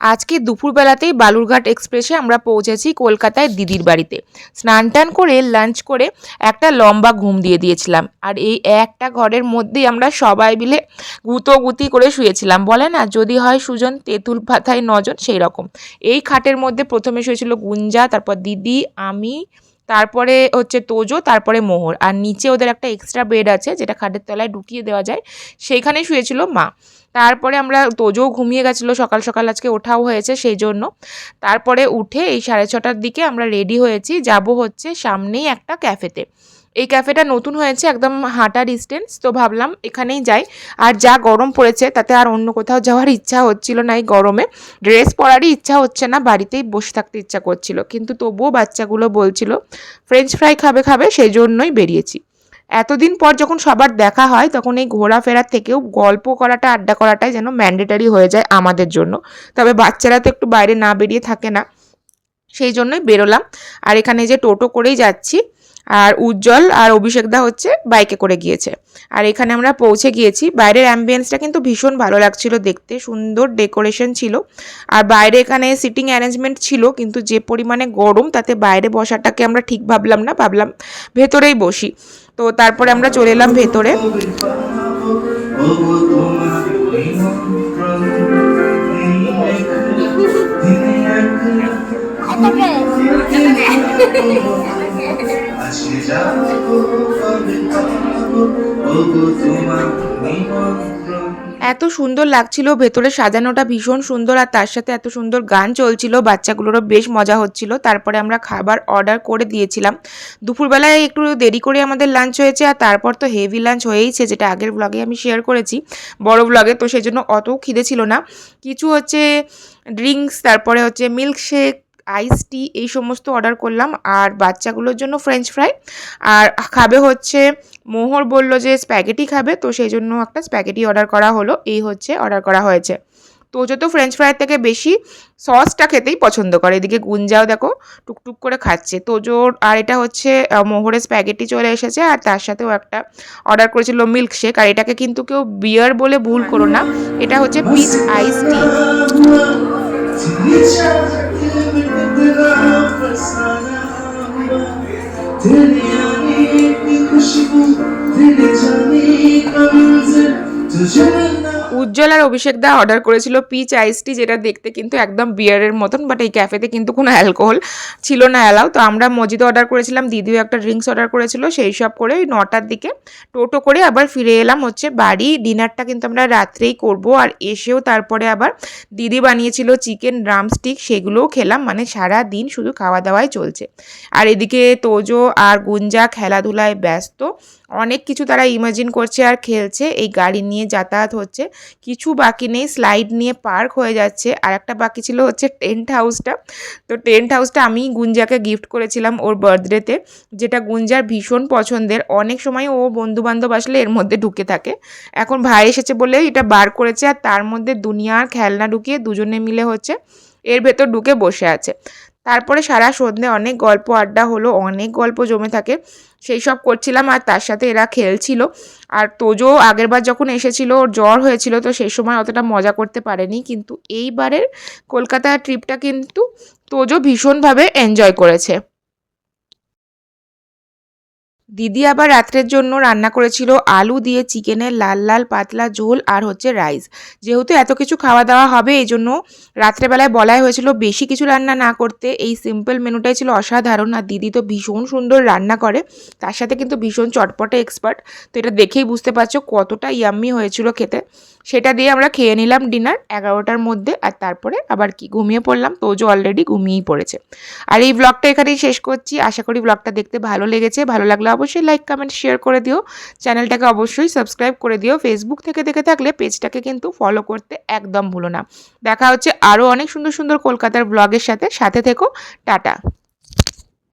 আজকে দুপুরবেলাতেই বালুরঘাট এক্সপ্রেসে আমরা পৌঁছেছি কলকাতায় দিদির বাড়িতে। স্নান টান করে লাঞ্চ করে একটা লম্বা ঘুম দিয়ে দিয়েছিলাম। আর এই একটা ঘরের মধ্যেই আমরা সবাই মিলে গুতোগুতি করে শুয়েছিলাম। বলে না, যদি হয় সুজন, তেঁতুল পাথায় নজন সেই রকম এই খাটের মধ্যে প্রথমে শুয়েছিল গুঞ্জা, তারপর দিদি, আমি তারপরে হচ্ছে তোজো, তারপরে মোহর। আর নিচে ওদের একটা এক্সট্রা বেড আছে, যেটা খাটের তলায় ঢুকিয়ে দেওয়া যায় সেইখানে শুয়েছিল মা। তারপরে আমরা তোজো ঘুমিয়ে গেছিল সকাল সকাল, আজকে ওঠাও হয়েছে সেই জন্য। তারপরে উঠে এই সাড়ে ছটার দিকে আমরা রেডি হয়েছি, যাব হচ্ছে সামনেই একটা ক্যাফেতে এই ক্যাফেটা নতুন হয়েছে, একদম হাঁটা ডিস্টেন্স তো ভাবলাম এখানেই যাই। আর যা গরম পড়েছে, তাতে আর অন্য কোথাও যাওয়ার ইচ্ছা হচ্ছিল না এই গরমে। ড্রেস পরারই ইচ্ছা হচ্ছে না, বাড়িতেই বসে থাকতে ইচ্ছা করছিল। কিন্তু তবুও বাচ্চাগুলো বলছিল ফ্রেঞ্চ ফ্রাই খাবে খাবে সেই জন্যই বেরিয়েছি। এতদিন পর যখন সবার দেখা হয়, তখন এই ঘোরাফেরার থেকেও গল্প করাটা, আড্ডা করাটাই যেন ম্যান্ডেটারি হয়ে যায় আমাদের জন্য। তবে বাচ্চারা তো একটু বাইরে না বেরিয়ে থাকে না, সেই জন্যই বেরোলাম। আর এখানে যে টোটো করেই যাচ্ছি আর উজ্জ্বল আর অভিষেকদা হচ্ছে বাইকে করে গিয়েছে। আর এখানে আমরা পৌঁছে গিয়েছি। বাইরের অ্যাম্বিয়েন্সটা কিন্তু ভীষণ ভালো লাগছিল দেখতে সুন্দর ডেকোরেশন ছিল। আর বাইরে এখানে সিটিং অ্যারেঞ্জমেন্ট ছিল কিন্তু যে পরিমাণে গরম তাতে বাইরে বসাটাকে আমরা ঠিক ভাবলাম না ভাবলাম ভেতরেই বসি। তো তারপরে আমরা চলে এলাম ভেতরে। এত সুন্দর লাগছিল, ভেতরে সাজানোটা ভীষণ সুন্দর আর তার সাথে এত সুন্দর গান চলছিল, বাচ্চাগুলোরও বেশ মজা হচ্ছিল। তারপরে আমরা খাবার অর্ডার করে দিয়েছিলাম। দুপুরবেলায় একটু দেরি করে আমাদের লাঞ্চ হয়েছে আর তারপর তো হেভি লাঞ্চ হয়েইছে, যেটা আগের ব্লগে আমি শেয়ার করেছি। বড় ব্লগে তো সেই জন্য অত খিদে ছিল না। কিছু হচ্ছে ড্রিঙ্কস তারপরে হচ্ছে মিল্কশেক আইস টি এই সমস্ত অর্ডার করলাম। আর বাচ্চাগুলোর জন্য ফ্রেঞ্চ ফ্রাই আর খাবে হচ্ছে, মোহর বলল যে স্প্যাগেটি খাবে, তো সেই জন্য একটা স্প্যাগেটি অর্ডার করা হলো। এই হচ্ছে অর্ডার করা হয়েছে। তো যত ফ্রেঞ্চ ফ্রাইয়ের থেকে বেশি সসটা খেতেই পছন্দ করে। এদিকে গুঞ্জাও দেখো, টুকটুক করে খাচ্ছে। তোজোর আর এটা হচ্ছে মোহরের স্প্যাগেটি চলে এসেছে। আর তার সাথেও একটা অর্ডার করেছিল মিল্ক শেক আর এটাকে কিন্তু কেউ বিয়ার বলে ভুল করো না। এটা হচ্ছে peach ice tea Dil yani bir kuşu, dil cani kavuzun Ujjwal আর অভিষেক দা অর্ডার করেছিল পিচ আইসটি যেটা দেখতে কিন্তু একদম বিয়ারের মতন বাট এই ক্যাফেতে কিন্তু কোনো অ্যালকোহল ছিল না অ্যালাউ তো আমরা মজিদে অর্ডার করেছিলাম, দিদিও একটা ড্রিঙ্কস অর্ডার করেছিল, সেই সব করে ওই নটার দিকে টোটো করে আবার ফিরে এলাম হচ্ছে বাড়ি। ডিনারটা কিন্তু আমরা রাত্রেই করব, আর এসেও তারপরে আবার দিদি বানিয়েছিল চিকেন ড্রামস্টিক সেগুলোও খেলাম মানে সারা দিন শুধু খাওয়া দাওয়াই চলছে। আর এদিকে তোজো আর গুঞ্জা খেলাধুলায় ব্যস্ত, অনেক কিছু তারা ইমাজিন করছে আর খেলছে, এই গাড়ি নিয়ে যাতায়াত হচ্ছে। কিছু বাকি নেই স্লাইড নিয়ে পার্ক হয়ে যাচ্ছে। আর একটা বাকি ছিল হচ্ছে টেন্ট হাউসটা তো টেন্ট হাউসটা আমি গুঞ্জাকে গিফট করেছিলাম ওর বার্থডেতে যেটা গুঞ্জার ভীষণ পছন্দের। অনেক সময় ও বন্ধু বান্ধব আসলে এর মধ্যে ঢুকে থাকে। এখন ভাই এসেছে বলে এটা বার করেছে আর তার মধ্যে দুনিয়ার খেলনা ঢুকিয়ে দুজনে মিলে হচ্ছে এর ভেতর ঢুকে বসে আছে। তারপরে সারা সন্ধ্যে অনেক গল্প, আড্ডা হলো, অনেক গল্প জমে থাকে। সেই সব করছিলাম আর তার সাথে এরা খেলছিল। আর তোজো আগেরবার যখন এসেছিল, ওর জ্বর হয়েছিল, তো সেই সময় অতটা মজা করতে পারেনি। কিন্তু এইবারের কলকাতা ট্রিপটা কিন্তু তোজো ভীষণভাবে এনজয় করেছে। দিদি আবার রাত্রের জন্য রান্না করেছিল আলু দিয়ে চিকেনের লাল লাল পাতলা ঝোল আর হচ্ছে রাইস। যেহেতু এত কিছু খাওয়া দাওয়া হবে, এই জন্য রাত্রেবেলায় বলাই হয়েছিল বেশি কিছু রান্না না করতে। এই সিম্পল মেনুটাই ছিল অসাধারণ আর দিদি তো ভীষণ সুন্দর রান্না করে। তার সাথে কিন্তু ভীষণ চটপটে এক্সপার্ট তো এটা দেখেই বুঝতে পারছ কতটা ইয়াম্মি হয়েছিল খেতে। সেটা দিয়ে আমরা খেয়ে নিলাম ডিনার এগারোটার মধ্যে আর তারপরে আবার কি ঘুমিয়ে পড়লাম? তোজো অলরেডি ঘুমিয়েই পড়েছে। আর এই ব্লগটা এখানেই শেষ করছি। আশা করি ব্লগটা দেখতে ভালো লেগেছে। ভালো লাগলে অবশ্যই লাইক কমেন্ট শেয়ার করে দিও। চ্যানেলটাকে অবশ্যই সাবস্ক্রাইব করে দিও। ফেসবুক থেকে দেখে থাকলে পেজটাকে কিন্তু ফলো করতে একদম ভুলো না। দেখা হচ্ছে আরও অনেক সুন্দর সুন্দর কলকাতার ব্লগের সাথে। সাথে থেকো। টাটা।